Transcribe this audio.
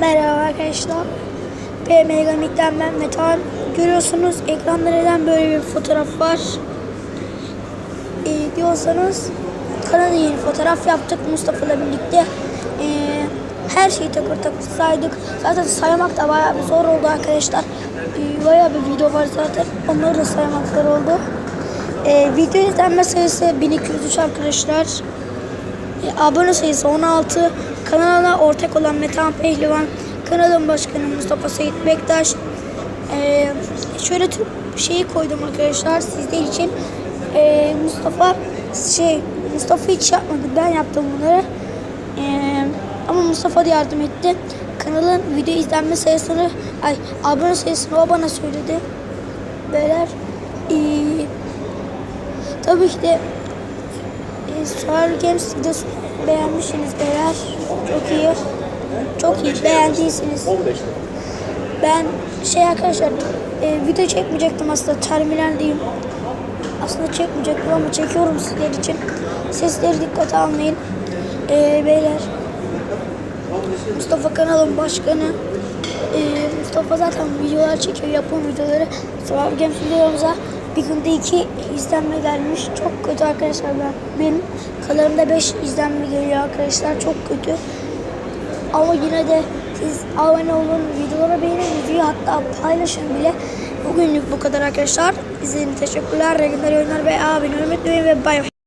Merhaba arkadaşlar. B Megamik'ten ben Metan. Görüyorsunuz ekranda neden böyle bir fotoğraf var? Ee, diyorsanız kanala yeni fotoğraf yaptık Mustafa'la birlikte. Ee, her şeyi takır takır saydık. Zaten saymak da bayağı bir zor oldu arkadaşlar. Ee, bayağı bir video var zaten. Onları da saymak zor oldu. Ee, video izlenme sayısı 1203 arkadaşlar. Abone sayısı 16. Kanala ortak olan Metehan Pehlivan, kanalın başkanı Mustafa Seyit Bektaş. E, şöyle tüm şeyi koydum arkadaşlar sizler için. E, Mustafa şey Mustafa hiç yapmadı. Ben yaptım bunları. E, ama Mustafa da yardım etti. Kanalın video izlenme sayısını, ay abone sayısını o bana söyledi. Beyler. E, tabii ki de Survivor Games videosu beğenmişsiniz beyler. Çok iyi. Çok iyi beğendiyseniz. Ben şey arkadaşlar e, video çekmeyecektim aslında terminaldeyim. Aslında çekmeyecektim ama çekiyorum sizler için. Sesleri dikkate almayın. E, beyler. Mustafa kanalın başkanı. E, Mustafa zaten videolar çekiyor, yapım videoları. Survivor Games videolarımıza bir günde iki izlenme gelmiş. Çok kötü arkadaşlar ben. Benim kanalımda 5 izlenme geliyor arkadaşlar. Çok kötü. Ama yine de siz abone olun, videolara beğenin, videoyu hatta paylaşın bile. Bugünlük bu kadar arkadaşlar. İzlediğiniz teşekkürler. Renkler oyunlar ve abone olmayı unutmayın ve bay bay.